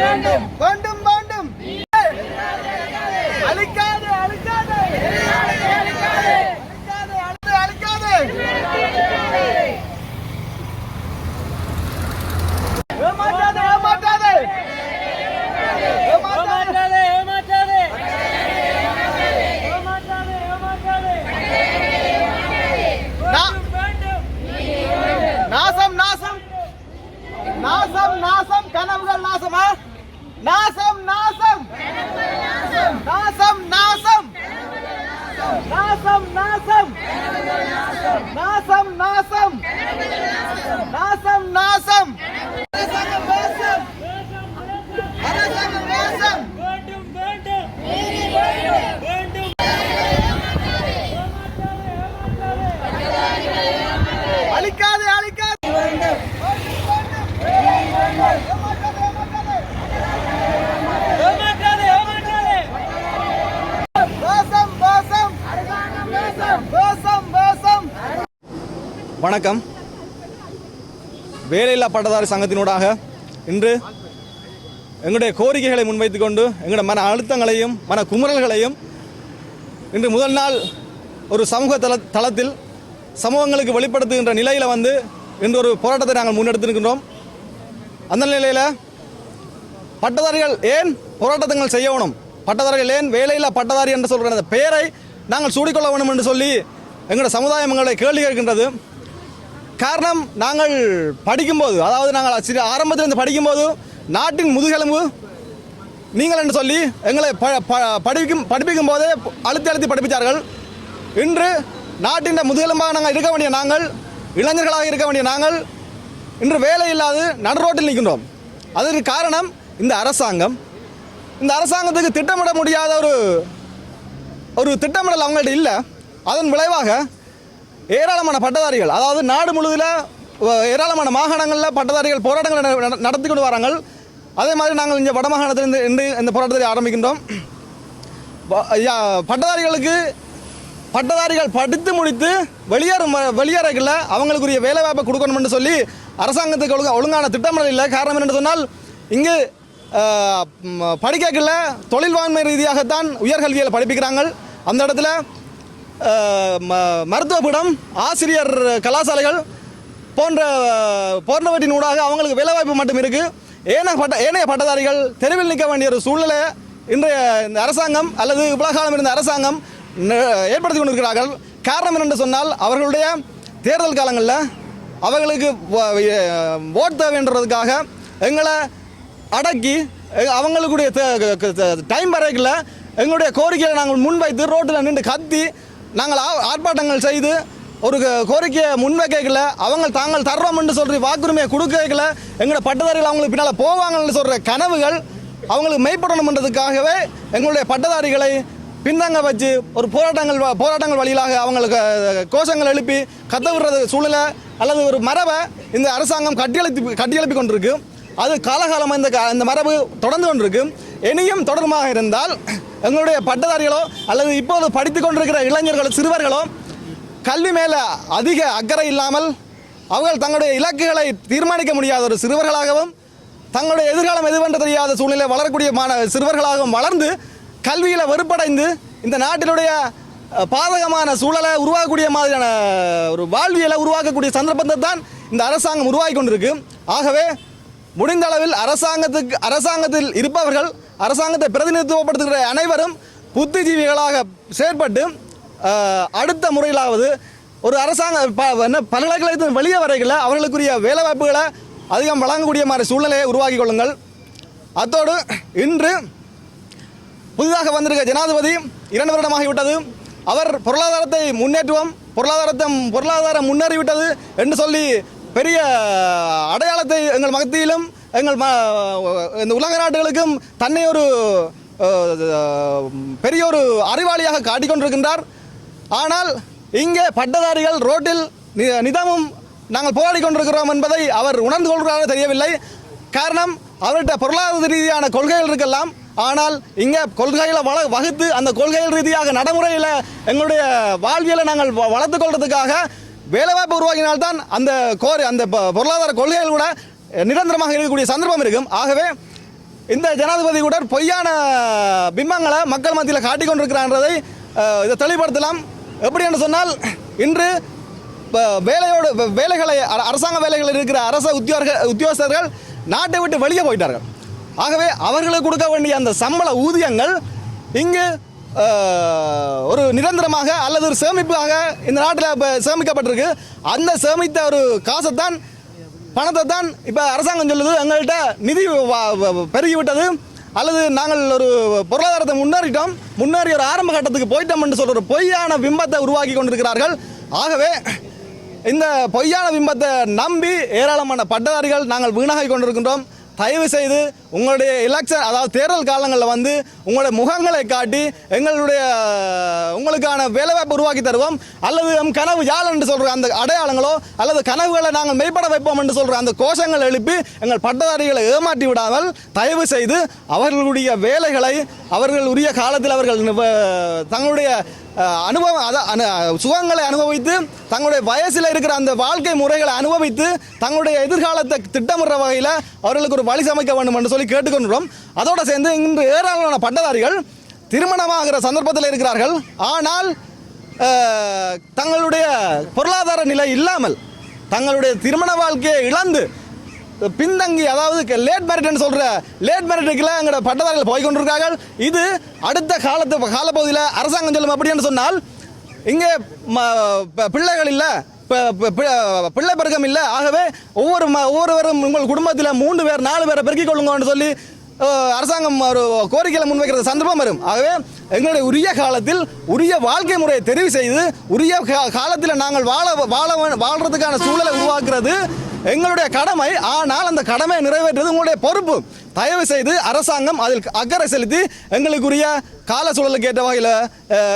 வேண்டும் வேண்டும் நாசம் நாசம் நாசம் நாசம் நாசம் நாசம் நாசம் நாசம் நாசம் நாசம் வணக்கம். வேலையில்லா பட்டதாரி சங்கத்தினூடாக இன்று எங்களுடைய கோரிக்கைகளை முன்வைத்து கொண்டு எங்களுடைய மன அழுத்தங்களையும் மன குமுறல்களையும் இன்று முதல் நாள் ஒரு சமூக தள தளத்தில் சமூகங்களுக்கு வெளிப்படுத்துகின்ற நிலையில் வந்து இன்று ஒரு போராட்டத்தை நாங்கள் முன்னெடுத்திருக்கின்றோம். அந்த நிலையில் பட்டதாரிகள் ஏன் போராட்டங்கள் செய்யணும் பட்டதாரிகள் ஏன் வேலையில்லா பட்டதாரி என்று சொல்கிற அந்த பெயரை நாங்கள் சூடிக்கொள்ள வேண்டும் என்று சொல்லி எங்களுடைய சமுதாயம் எங்களுடைய கேள்வி கேட்கின்றது. காரணம் நாங்கள் படிக்கும்போது அதாவது நாங்கள் சிறு ஆரம்பத்திலிருந்து படிக்கும்போது நாட்டின் முதுகெலும்பு நீங்கள் என்று சொல்லி எங்களை ப ப- படிக்கும் படிப்பிக்கும் போதே அழுத்தி அழுத்தி படிப்பித்தார்கள் இன்று நாட்டின் முதுகெலும்பாக நாங்கள் இருக்க வேண்டிய நாங்கள் இளைஞர்களாக இருக்க வேண்டிய நாங்கள் இன்று வேலை இல்லாது நடுரோட்டில் நிற்கின்றோம். அதற்கு காரணம் இந்த அரசாங்கம். இந்த அரசாங்கத்துக்கு திட்டமிட முடியாத ஒரு ஒரு திட்டமிடல் அவங்கள்ட்ட இல்லை. அதன் விளைவாக ஏராளமான பட்டதாரிகள் அதாவது நாடு முழுவதில் ஏராளமான மாகாணங்களில் பட்டதாரிகள் போராட்டங்களை நட- நடத்தி கொண்டு வராங்க அதே மாதிரி நாங்கள் இங்கே வடமாகாணத்தில் இருந்து இன்று இந்த போராட்டத்தை ஆரம்பிக்கின்றோம். ஐயா, பட்டதாரிகளுக்கு பட்டதாரிகள் படித்து முடித்து வெளியேறும் வெளியேறக்கில் அவங்களுக்குரிய வேலை வாய்ப்பை கொடுக்கணும்னு சொல்லி அரசாங்கத்துக்கு ஒழுங்கா ஒழுங்கான திட்டமிடல் இல்லை. காரணம் என்னென்னு சொன்னால் இங்கு படிக்கக்கில் தொழில் படிக்கக்குள்ள ரீதியாகத்தான் உயர்கல்வியில் படிப்பிக்கிறாங்க அந்த இடத்துல அஹ், ம- மருத்துவ ஆசிரியர் கலாசாலைகள் போன்ற போன்றவற்றின் ஊடாக அவங்களுக்கு வேலைவாய்ப்பு மட்டும் இருக்குது ஏனைய பட்ட ஏனைய பட்டதாரிகள் தெருவில் நிற்க வேண்டிய ஒரு சூழ்நிலை இன்றைய இந்த அரசாங்கம் அல்லது இவ்வளவு காலம் இருந்த அரசாங்கம் ஏற்படுத்தி கொண்டிருக்கிறார்கள். காரணம் என்னென்று சொன்னால் அவர்களுடைய தேர்தல் காலங்களில் அவர்களுக்கு ஓட் தேவைன்றதுக்காக எங்களை அடக்கி எ- அவங்களுக்குடைய டைம் வரைக்கில் எங்களுடைய கோரிக்கையை நாங்கள் முன்வைத்து ரோட்டில் நின்று கத்தி நாங்கள் ஆ- ஆர்ப்பாட்டங்கள் செய்து ஒரு கோரிக்கையை முன்வைக்கல. அவங்க தாங்கள் தர்றோம்னு சொல்ற வாக்குரிமையை கொடுக்கல. எங்களோட பட்டதாரிகள் அவங்களுக்கு பின்னால் போவாங்கன்னு சொல்கிற கனவுகள் அவங்களுக்கு மெய்ப்படணும்ன்றதுக்காகவே எங்களுடைய பட்டதாரிகளை பின்தங்க வச்சு ஒரு போராட்டங்கள் வ- போராட்டங்கள் வழியிலாக அவங்களுக்கு கோஷங்கள் எழுப்பி கத்த விடுறது சூழலை அல்லது ஒரு மரபை இந்த அரசாங்கம் கட்டியெழுப்பி கட்டியெழுப்பி கொண்டிருக்கு. அது காலகாலமாக இந்த க- இந்த மரபு தொடர்ந்து கொண்டிருக்கு. இனியும் தொடருமாக இருந்தால் எங்களுடைய பட்டதாரிகளோ அல்லது இப்போது படித்து கொண்டிருக்கிற இளைஞர்களோ சிறுவர்களோ கல்வி மேலே அதிக அக்கறை இல்லாமல் அவர்கள் தங்களுடைய இலக்குகளை தீர்மானிக்க முடியாத ஒரு சிறுவர்களாகவும் தங்களுடைய எதிர்காலம் எதுவென்று தெரியாத சூழ்நிலை வளரக்கூடிய மாண சிறுவர்களாகவும் வளர்ந்து கல்வியில் வெறுப்படைந்து இந்த நாட்டினுடைய பாதகமான சூழலை உருவாக்கக்கூடிய மாதிரியான ஒரு வாழ்வியலை உருவாக்கக்கூடிய சந்தர்ப்பத்தை தான் இந்த அரசாங்கம் உருவாகி கொண்டிருக்கு. ஆகவே முடிந்த அளவில் அரசாங்கத்துக்கு அரசாங்கத்தில் இருப்பவர்கள் அரசாங்கத்தை பிரதிநிதித்துவப்படுத்துகிற அனைவரும் புத்திஜீவிகளாக செயற்பட்டு அடுத்த முறையிலாவது ஒரு அரசாங்க என்ன பல்கலைக்கழகத்தின் வெளியே வரைகளை அவர்களுக்குரிய வேலைவாய்ப்புகளை அதிகம் வழங்கக்கூடிய மாதிரி சூழ்நிலையை உருவாக்கி கொள்ளுங்கள். அத்தோடு இன்று புதிதாக வந்திருக்க ஜனாதிபதி இரண்டு வருடமாகிவிட்டது. அவர் பொருளாதாரத்தை முன்னேற்றுவோம் பொருளாதாரத்தை பொருளாதாரம் முன்னேறிவிட்டது என்று சொல்லி பெரிய அடையாளத்தை எங்கள் மத்தியிலும் எங்கள் இந்த உலக நாடுகளுக்கும் தன்னை ஒரு பெரிய ஒரு அறிவாளியாக காட்டிக்கொண்டிருக்கின்றார். ஆனால் இங்கே பட்டதாரிகள் ரோட்டில் நி- நிதமும் நாங்கள் போராடி கொண்டிருக்கிறோம் என்பதை அவர் உணர்ந்து கொள்கிறாரோ தெரியவில்லை. காரணம் அவர்கிட்ட பொருளாதார ரீதியான கொள்கைகள் இருக்கலாம். ஆனால் இங்கே கொள்கைகளை வள வகுத்து அந்த கொள்கைகள் ரீதியாக நடைமுறையில் எங்களுடைய வாழ்வியலை நாங்கள் வ- கொள்றதுக்காக வேலைவாய்ப்பு உருவாக்கினால்தான் அந்த கோரி அந்த பொருளாதார கொள்கைகள் கூட நிரந்தரமாக இருக்கக்கூடிய சந்தர்ப்பம் இருக்கும். ஆகவே இந்த ஜனாதிபதி கூட பொய்யான பிம்பங்களை மக்கள் மத்தியில் காட்டிக்கொண்டிருக்கிறான்றதை இதை தெளிவுபடுத்தலாம். எப்படி என்று சொன்னால் இன்று வேலையோடு வேலைகளை அர- அரசாங்க வேலைகளில் இருக்கிற அரச உத்தியோக உத்தியோகஸ்தர்கள் நாட்டை விட்டு வெளியே போயிட்டார்கள். ஆகவே அவர்களுக்கு கொடுக்க வேண்டிய அந்த சம்பள ஊதியங்கள் இங்கு ஒரு நிரந்தரமாக அல்லது ஒரு சேமிப்பாக இந்த நாட்டில் இப்போ சேமிக்கப்பட்டிருக்கு. அந்த சேமித்த ஒரு காசைத்தான் பணத்தை தான் இப்போ அரசாங்கம் சொல்லுது. எங்கள்கிட்ட நிதி பெருகிவிட்டது. அல்லது நாங்கள் ஒரு பொருளாதாரத்தை முன்னேறிட்டோம். முன்னேறி ஒரு ஆரம்ப கட்டத்துக்கு போயிட்டோம் என்று சொல்கிற பொய்யான பிம்பத்தை உருவாக்கி கொண்டிருக்கிறார்கள். ஆகவே இந்த பொய்யான பிம்பத்தை நம்பி ஏராளமான பட்டதாரிகள் நாங்கள் வீணாகி கொண்டிருக்கின்றோம். தயவு செய்து உங்களுடைய எலெக்ஷன் அதாவது தேர்தல் காலங்களில் வந்து உங்களுடைய முகங்களை காட்டி எங்களுடைய உங்களுக்கான வேலைவாய்ப்பு உருவாக்கி தருவோம். அல்லது நம் கனவு யாழ் என்று சொல்கிற அந்த அடையாளங்களோ அல்லது கனவுகளை நாங்கள் மெய்ப்பட வைப்போம் என்று சொல்கிற அந்த கோஷங்கள் எழுப்பி எங்கள் பட்டதாரிகளை ஏமாற்றி விடாமல் தயவு செய்து அவர்களுடைய வேலைகளை அவர்கள் உரிய காலத்தில் அவர்கள் தங்களுடைய அனுபவம் அதான் அனு சுகங்களை அனுபவித்து தங்களுடைய வயசில் இருக்கிற அந்த வாழ்க்கை முறைகளை அனுபவித்து தங்களுடைய எதிர்காலத்தை திட்டமிடுற வகையில் அவர்களுக்கு ஒரு வழி சமைக்க வேண்டும் என்று சொல்லி கேட்டுக்கொண்டுள்ளோம். அதோடு சேர்ந்து இன்று ஏராளமான பட்டதாரிகள் திருமணமாகிற சந்தர்ப்பத்தில் இருக்கிறார்கள். ஆனால் தங்களுடைய பொருளாதார நிலை இல்லாமல் தங்களுடைய திருமண வாழ்க்கையை இழந்து பின்தங்கி அதாவது லேட் மேரிட்னு சொல்கிற லேட் மேரிட்டுக்குள்ள எங்களோட பட்டதாரிகள் போய் கொண்டிருக்கார்கள் இது அடுத்த காலத்து காலப்பகுதியில் அரசாங்கம் சொல்லும் அப்படின்னு சொன்னால் இங்கே பிள்ளைகள் இல்லை பிள்ளை பெருக்கம் இல்லை. ஆகவே ஒவ்வொரு ம- ஒவ்வொருவரும் உங்கள் குடும்பத்தில் மூன்று பேர் நாலு பேரை பெருக்கிக் கொள்ளுங்கன்னு சொல்லி அரசாங்கம் ஒரு கோரிக்கையில் முன்வைக்கிறது சந்தர்ப்பம் வரும். ஆகவே எங்களுடைய உரிய காலத்தில் உரிய வாழ்க்கை முறையை தெரிவு செய்து உரிய காலத்தில் நாங்கள் வாழ வாழ வாழ்கிறதுக்கான வாழ்றதுக்கான சூழலை உருவாக்குறது எங்களுடைய கடமை. ஆனால் அந்த கடமையை நிறைவேற்றுவது உங்களுடைய பொறுப்பு. தயவு செய்து அரசாங்கம் அதில் அக்கறை செலுத்தி எங்களுக்குரிய கால சூழலுக்கு ஏற்ற வகையில்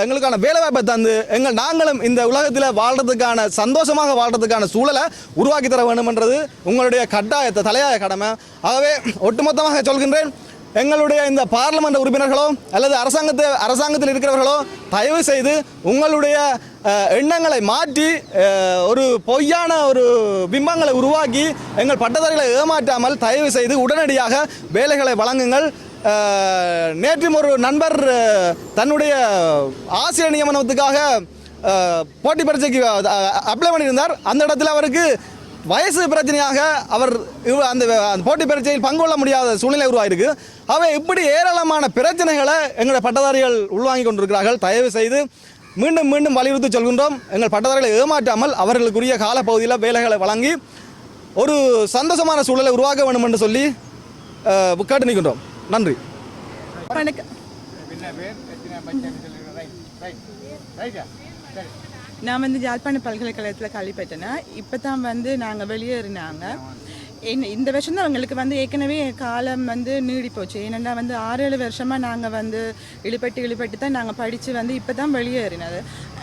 எங்களுக்கான வேலைவாய்ப்பை தந்து எங்கள் நாங்களும் இந்த உலகத்தில் வாழ்கிறதுக்கான சந்தோஷமாக வாழ்கிறதுக்கான சூழலை உருவாக்கி தர வேண்டும்ன்றது உங்களுடைய கட்டாயத்தை தலையாய கடமை. ஆகவே ஒட்டுமொத்தமாக சொல்கின்றேன் எங்களுடைய இந்த பார்லமெண்ட் உறுப்பினர்களோ அல்லது அரசாங்கத்தை அரசாங்கத்தில் இருக்கிறவர்களோ தயவு செய்து உங்களுடைய எண்ணங்களை மாற்றி ஒரு பொய்யான ஒரு பிம்பங்களை உருவாக்கி எங்கள் பட்டதாரிகளை ஏமாற்றாமல் தயவு செய்து உடனடியாக வேலைகளை வழங்குங்கள். நேற்றும் ஒரு நண்பர் தன்னுடைய ஆசிரியர் நியமனத்துக்காக போட்டி பரீட்சைக்கு அப்ளை பண்ணியிருந்தார். அந்த இடத்துல அவருக்கு வயசு பிரச்சனையாக அவர் அந்த அந்த போட்டி பரீட்சையில் பங்கு கொள்ள முடியாத சூழ்நிலை உருவாயிருக்கு. அவை இப்படி ஏராளமான பிரச்சனைகளை எங்களுடைய பட்டதாரிகள் உள்வாங்கி கொண்டிருக்கிறார்கள். தயவு செய்து மீண்டும் மீண்டும் வலியுறுத்தி சொல்கின்றோம். எங்கள் பட்டதாரிகளை ஏமாற்றாமல் அவர்களுக்குரிய காலப்பகுதியில் வேலைகளை வழங்கி ஒரு சந்தோஷமான சூழலை உருவாக்க வேண்டும் என்று சொல்லி கேட்டு நிற்கின்றோம். நன்றி. நான் வந்து யாழ்ப்பாண பல்கலைக்கழகத்தில் கல்வி பெற்றேன்னா இப்போ தான் வந்து நாங்கள் வெளியேறினாங்க. இந்த வருஷம் தான் எங்களுக்கு வந்து ஏற்கனவே காலம் வந்து நீடி போச்சு ஏனென்னா வந்து ஆறு ஏழு வருஷமாக நாங்கள் வந்து இழுபட்டு இழுபட்டு தான் நாங்கள் படித்து வந்து இப்போ தான் வெளியேறினது.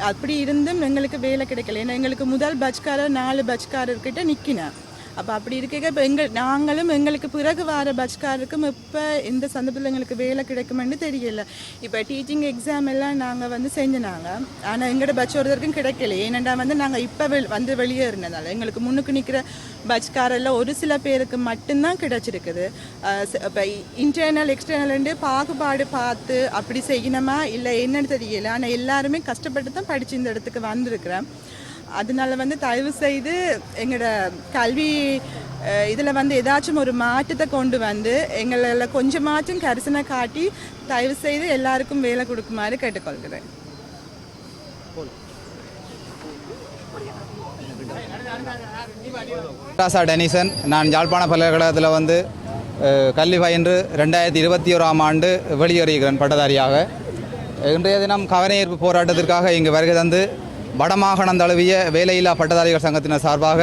அப்படி இருந்தும் எங்களுக்கு வேலை கிடைக்கல. ஏன்னா எங்களுக்கு முதல் பட்ச்காரர் நாலு பட்ச்காரர்கிட்ட நிற்கினேன் அப்போ அப்படி இருக்க இப்போ எங்கள் நாங்களும் எங்களுக்கு பிறகு வர பட்ச்காருக்கும் இப்போ இந்த சந்தர்ப்பத்தில் எங்களுக்கு வேலை கிடைக்குமென்னு தெரியல. இப்போ டீச்சிங் எக்ஸாம் எல்லாம் நாங்கள் வந்து செஞ்சினாங்க. ஆனால் எங்களோட பட்ச் ஒருத்தருக்கும் கிடைக்கல. ஏனெண்டா வந்து நாங்கள் இப்போ வந்து வந்து இருந்ததால் எங்களுக்கு முன்னுக்கு நிற்கிற பட்ச்காரில் ஒரு சில பேருக்கு மட்டும்தான் கிடைச்சிருக்குது. இப்போ இன்டர்னல் எக்ஸ்டர்னல்ண்டு பாகுபாடு பார்த்து அப்படி செய்யணுமா? இல்லை என்னன்னு தெரியல. ஆனால் எல்லாருமே கஷ்டப்பட்டு தான் படித்து இந்த இடத்துக்கு வந்திருக்கிறேன். அதனால வந்து தயவு செய்து எங்களோட கல்வி இதில் வந்து ஏதாச்சும் ஒரு மாற்றத்தை கொண்டு வந்து எங்களை கொஞ்சமாச்சும் கரிசனை காட்டி தயவு செய்து எல்லாருக்கும் வேலை கொடுக்குமாறு கேட்டுக்கொள்கிறேன். ராசா டெனிசன் நான் யாழ்ப்பாண பல்கலைக்கழகத்தில் வந்து கல்வி பயின்று ரெண்டாயிரத்தி இருபத்தி ஓராம் ஆண்டு வெளியேறுகிறேன் பட்டதாரியாக. இன்றைய தினம் கவனஈர்ப்பு போராட்டத்திற்காக இங்கு வருகை தந்து வடமாகாணம் தழுவிய வேலையில்லா பட்டதாரிகள் சங்கத்தினர் சார்பாக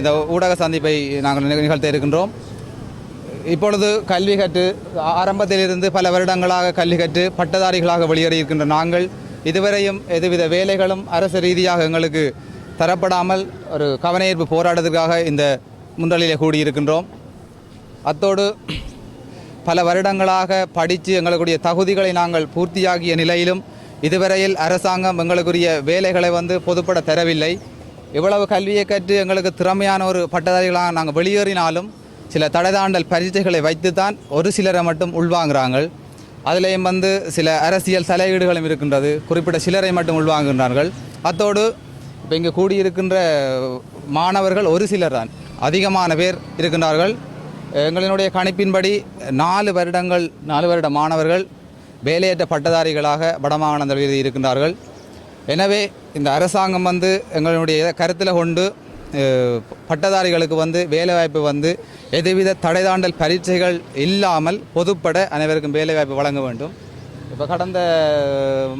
இந்த ஊடக சந்திப்பை நாங்கள் நிகழ்த்த இருக்கின்றோம். இப்பொழுது கல்வி கற்று ஆரம்பத்திலிருந்து பல வருடங்களாக கல்வி கற்று பட்டதாரிகளாக வெளியேறியிருக்கின்ற நாங்கள் இதுவரையும் எதுவித வேலைகளும் அரசு ரீதியாக எங்களுக்கு தரப்படாமல் ஒரு கவனஈர்ப்பு போராட்டத்திற்காக இந்த முன்றலிலே கூடியிருக்கின்றோம். அத்தோடு பல வருடங்களாக படித்து எங்களுக்குரிய தகுதிகளை நாங்கள் பூர்த்தியாகிய நிலையிலும் இதுவரையில் அரசாங்கம் எங்களுக்குரிய வேலைகளை வந்து பொதுப்பட தரவில்லை. இவ்வளவு கல்வியை கற்று எங்களுக்கு திறமையான ஒரு பட்டதாரிகளாக நாங்கள் வெளியேறினாலும் சில தடைதாண்டல் பரீட்சைகளை வைத்துத்தான் ஒரு சிலரை மட்டும் உள்வாங்குறாங்க அதிலேயும் வந்து சில அரசியல் தலையீடுகளும் இருக்கின்றது. குறிப்பிட்ட சிலரை மட்டும் உள்வாங்குகின்றார்கள். அத்தோடு இப்போ இங்கே கூடியிருக்கின்ற மாணவர்கள் ஒரு சிலர் தான். அதிகமான பேர் இருக்கின்றார்கள். எங்களினுடைய கணிப்பின்படி நாலு வருடங்கள் நாலு வருட மாணவர்கள் வேலையற்ற பட்டதாரிகளாக வடமாகாணத்தில் இருக்கின்றார்கள் எனவே இந்த அரசாங்கம் வந்து எங்களுடைய கருத்தில் கொண்டு பட்டதாரிகளுக்கு வந்து வேலைவாய்ப்பு வந்து எதுவித தடைதாண்டல் பரீட்சைகள் இல்லாமல் பொதுப்பட அனைவருக்கும் வேலைவாய்ப்பு வழங்க வேண்டும். இப்போ கடந்த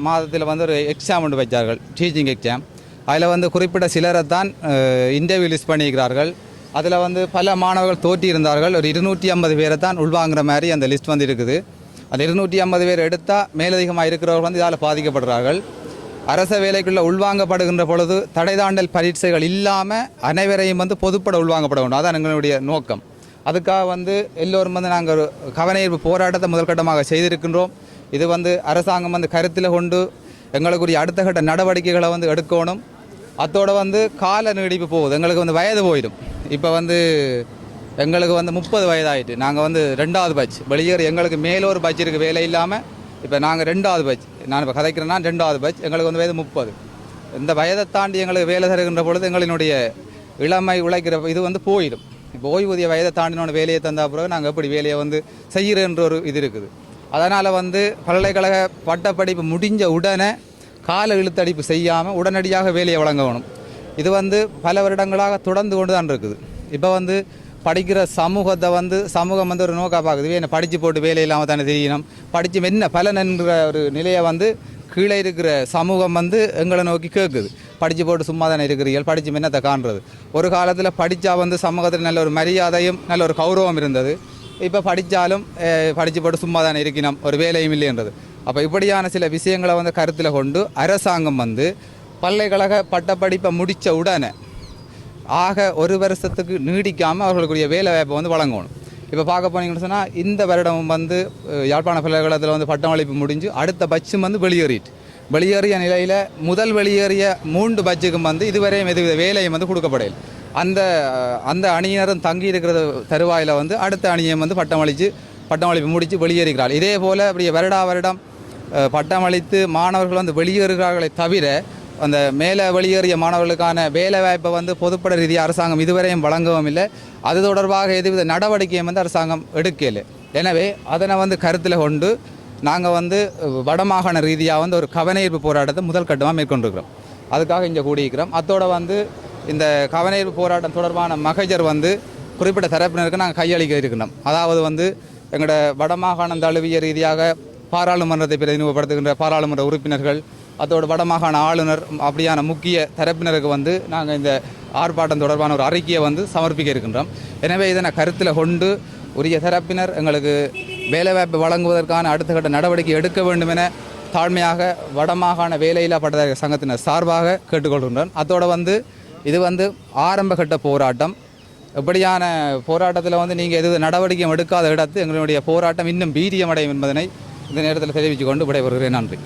மாதத்தில் வந்து ஒரு எக்ஸாம் ஒன்று வைச்சார்கள் டீச்சிங் எக்ஸாம் அதில் வந்து குறிப்பிட்ட சிலரை தான் இன்டர்வியூ லிஸ்ட் பண்ணியிருக்கிறார்கள். அதில் வந்து பல மாணவர்கள் தோற்றி இருந்தார்கள் ஒரு இருநூற்றி ஐம்பது பேரை தான் உள்வாங்குற மாதிரி அந்த லிஸ்ட் வந்து இருக்குது. அந்த இருநூற்றி ஐம்பது பேர் எடுத்தால் மேலதிகமாக இருக்கிறவர்கள் வந்து இதால் பாதிக்கப்படுறார்கள். அரச வேலைக்குள்ளே உள்வாங்கப்படுகின்ற பொழுது தடைதாண்டல் பரீட்சைகள் இல்லாமல் அனைவரையும் வந்து பொதுப்பட உள்வாங்கப்பட வேண்டும். அதான் எங்களுடைய நோக்கம். அதுக்காக வந்து எல்லோரும் வந்து நாங்கள் ஒரு கவனஈர்ப்பு போராட்டத்தை முதற்கட்டமாக செய்திருக்கின்றோம். இது வந்து அரசாங்கம் வந்து கருத்தில் கொண்டு எங்களுக்குரிய அடுத்த கட்ட நடவடிக்கைகளை வந்து எடுக்கணும். அத்தோட வந்து கால நீடிப்பு போகுது. எங்களுக்கு வந்து வயது போயிடும். இப்போ வந்து எங்களுக்கு வந்து முப்பது வயதாயிட்டு. நாங்கள் வந்து ரெண்டாவது பட்ச் வெளியேறு எங்களுக்கு மேலொரு பட்ச் இருக்குது வேலை இல்லாமல் இப்போ நாங்கள் ரெண்டாவது பட்ச் நான் இப்போ கதைக்கிறேன்னா ரெண்டாவது பட்ச் எங்களுக்கு வந்து வயது முப்பது. இந்த வயதை தாண்டி எங்களுக்கு வேலை தருகின்ற பொழுது எங்களினுடைய இளமை உழைக்கிற இது வந்து போயிடும். இப்போ ஓய்வூதிய வயதை தாண்டினோட வேலையை தந்த பிறகு நாங்கள் எப்படி வேலையை வந்து செய்கிறன்ற ஒரு இது இருக்குது. அதனால் வந்து பல்கலைக்கழக பட்டப்படிப்பு முடிஞ்ச உடனே கால இழுத்தடிப்பு செய்யாமல் உடனடியாக வேலையை வழங்கணும். இது வந்து பல வருடங்களாக தொடர்ந்து கொண்டு தான் இருக்குது. இப்போ வந்து படிக்கிற சமூகத்தை வந்து சமூகம் வந்து ஒரு நோக்கா பார்க்குது. என்ன படித்து போட்டு வேலை இல்லாமல் தானே தெரியணும்? படித்து என்ன பலன் என்ற ஒரு நிலையை வந்து கீழே இருக்கிற சமூகம் வந்து எங்களை நோக்கி கேட்குது. படித்து போட்டு சும்மா தானே இருக்கிறீர்கள்? படித்து என்னத்தை காண்றது. ஒரு காலத்தில் படித்தா வந்து சமூகத்தில் நல்ல ஒரு மரியாதையும் நல்ல ஒரு கௌரவம் இருந்தது. இப்போ படித்தாலும் படித்து போட்டு சும்மா தானே இருக்கணும். ஒரு வேலையும் இல்லைன்றது அப்போ இப்படியான சில விஷயங்களை வந்து கருத்தில் கொண்டு அரசாங்கம் வந்து பல்கலைக்கழக பட்டப்படிப்பை முடித்த உடனே ஆக ஒரு வருஷத்துக்கு நீடிக்காமல் அவர்களுக்குரிய வேலை வாய்ப்பை வந்து வழங்கணும். இப்போ பார்க்க போனீங்கன்னு சொன்னால் இந்த வருடம் வந்து யாழ்ப்பாண பல்கலைக்கழகத்தில் வந்து பட்டமளிப்பு முடிஞ்சு அடுத்த பட்சம் வந்து வெளியேறிட்டு. வெளியேறிய நிலையில் முதல் வெளியேறிய மூன்று பட்ஜுக்கும் வந்து இதுவரையும் எதுவித வேலையும் வந்து கொடுக்கப்படையில் அந்த அந்த அணியினரும் தங்கி இருக்கிற தருவாயில் வந்து அடுத்த அணியை வந்து பட்டமளித்து பட்டமளிப்பு முடித்து வெளியேறுகிறாள். இதே போல் அப்படி வருடா வருடம் பட்டமளித்து மாணவர்கள் வந்து வெளியேறுகிறார்களே தவிர அந்த மேலே வெளியேறிய மாணவர்களுக்கான வேலை வாய்ப்பை வந்து பொதுப்பட ரீதியாக அரசாங்கம் இதுவரையும் வழங்கவும் இல்லை. அது தொடர்பாக எதுவித நடவடிக்கையும் வந்து அரசாங்கம் எடுக்கலை. எனவே அதனை வந்து கருத்தில் கொண்டு நாங்கள் வந்து வடமாகாண ரீதியாக வந்து ஒரு கவனஈர்ப்பு போராட்டத்தை முதல் கட்டமாக மேற்கொண்டிருக்கிறோம். அதுக்காக இங்கே கூடியிருக்கிறோம். அத்தோட வந்து இந்த கவனஈர்ப்பு போராட்டம் தொடர்பான மகஜர் வந்து குறிப்பிட்ட தரப்பினருக்கு நாங்கள் கையளிக்க இருக்கணும். அதாவது வந்து எங்களோட வடமாகாணம் தழுவிய ரீதியாக பாராளுமன்றத்தை பிரதிநிதிப்படுத்துகின்ற பாராளுமன்ற உறுப்பினர்கள் அதோட வடமாகாண ஆளுநர் அப்படியான முக்கிய தரப்பினருக்கு வந்து நாங்கள் இந்த ஆர்ப்பாட்டம் தொடர்பான ஒரு அறிக்கையை வந்து சமர்ப்பிக்க இருக்கின்றோம். எனவே இதனை கருத்தில் கொண்டு உரிய தரப்பினர் எங்களுக்கு வேலைவாய்ப்பு வழங்குவதற்கான அடுத்த கட்ட நடவடிக்கை எடுக்க வேண்டும் என தாழ்மையாக வடமாகாண வேலையில்லா பட்டதாரி சங்கத்தினர் சார்பாக கேட்டுக்கொள்கின்றோம். அதோடு வந்து இது வந்து ஆரம்ப கட்ட போராட்டம். இப்படியான போராட்டத்தில் வந்து நீங்கள் எது நடவடிக்கை எடுக்காத இடத்து எங்களுடைய போராட்டம் இன்னும் பீரியமடையும் என்பதனை இந்த நேரத்தில் தெரிவித்துக்கொண்டு விடைபெறுகிறேன். நன்றி.